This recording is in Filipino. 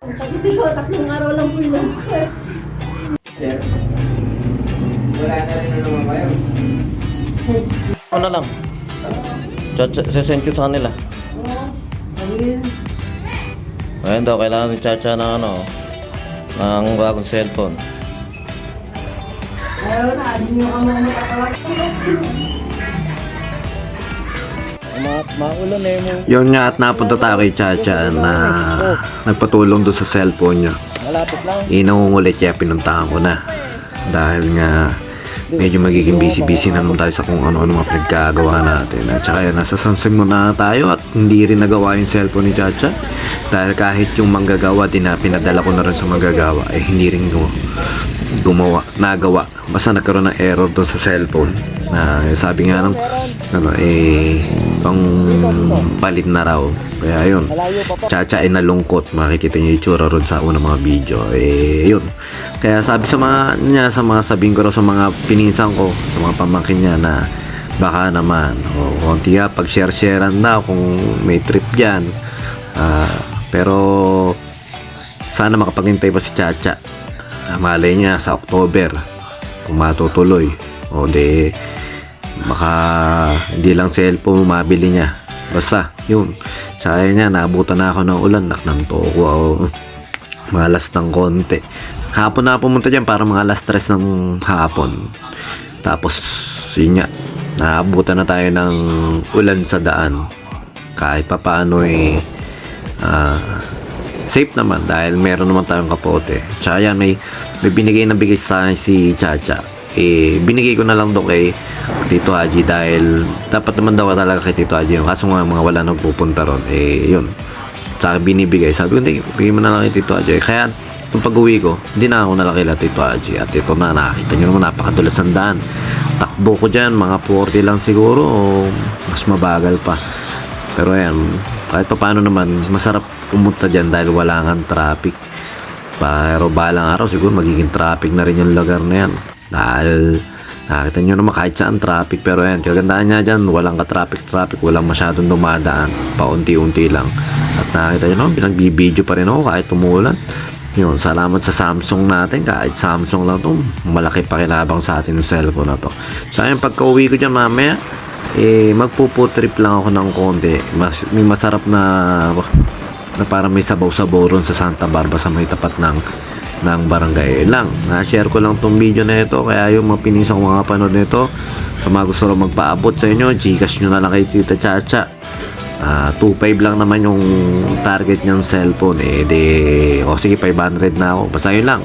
Kasi ko, tatlong araw lang po yun. Sir, wala na rin na naman kayo. Ano lang? Sesend ko sa kanila. Ayun. Ayun daw, kailangan ni Chacha ng ano, ng bagong cellphone. Ayaw na, hindi nyo kamo matatawag. Ma maulan eh mo. Yun nga at napunta tayo kay Chacha na nagpatulong doon sa cellphone niya. Malapit lang. Inungulit kaya pinuntahan ko na. Dahil nga medyo magiging busy-busy na naman tayo sa kung ano-ano mga pinagkagawa natin. At saka yun, nasa Samsung muna tayo at hindi rin nagawa yung cellphone ni Chacha. Dahil kahit yung manggagawa din na pinadala ko na rin sa manggagawa, eh hindi rin gumawa, gumawa nagawa. Basta nagkaroon ng error doon sa cellphone. Na sabi nga ng ano eh pang palit na raw. Kaya yun. Chacha ay nalungkot. Makikita niyo yung itsura ron sa unang mga video. Eh, yun. Kaya sabi sa mga niya, sa mga sabihin ko raw sa mga pininsan ko, sa mga pamangkin niya na baka naman, o konti nga, pag-share-sharean daw kung may trip dyan. Ah, pero, sana makapaghintay pa si Chacha. Ah, malay niya sa October, kung matutuloy. O de, baka hindi lang cellphone mabili niya. Basta, yun. Tsaka niya, naabutan na ako ng ulan. Naknanto ako. ako. Mga alas ng konti. Hapon na pumunta dyan para mga alas tres ng hapon. Tapos, yun nga, naabutan na tayo ng ulan sa daan. Kahit pa paano eh, ah, safe naman dahil meron naman tayong kapote. Tsaka yan, may, may binigay na bigay sa akin si Chacha. Eh, binigay ko na lang doon kay Tito Haji dahil dapat naman daw talaga kay Tito Haji yun. Kaso nga mga wala nang pupunta ron. Eh, yun. Sa akin binibigay. Sabi ko, hindi, bigay mo na lang kay Tito Haji. Kaya, nung pag-uwi ko, hindi na ako nalakila Tito Haji. At ito na, nakakita nyo naman, napakadulas ng daan. Takbo ko dyan, mga 40 lang siguro o mas mabagal pa. Pero ayan, kahit pa paano naman, masarap pumunta dyan dahil wala nga traffic. Pero balang araw siguro magiging traffic na rin yung lugar na yan. Dahil nakita nyo naman kahit saan traffic. Pero ayan, kagandaan niya dyan, walang ka-traffic-traffic, walang masyadong dumadaan. Paunti-unti lang. At nakita nyo naman, pinagbibideo pa rin ako kahit tumulan. Yun, salamat sa Samsung natin. Kahit Samsung lang to, malaki pakinabang sa atin yung cellphone na to. So, ayun, pagka uwi ko dyan mamaya, eh, magpuputrip lang ako ng konti. Mas, may masarap na, na parang may sabaw-sabaw ron sa Santa Barbara sa may tapat ng ng barangay lang. Na-share ko lang tong video na ito kaya yung mga pinisang mga panood nito sa mga gusto rin magpaabot sa inyo, Gcash nyo na lang kay Tita Chacha. Ah, 2.5 lang naman yung target niyang cellphone eh de o sige 500 na ako basta yun lang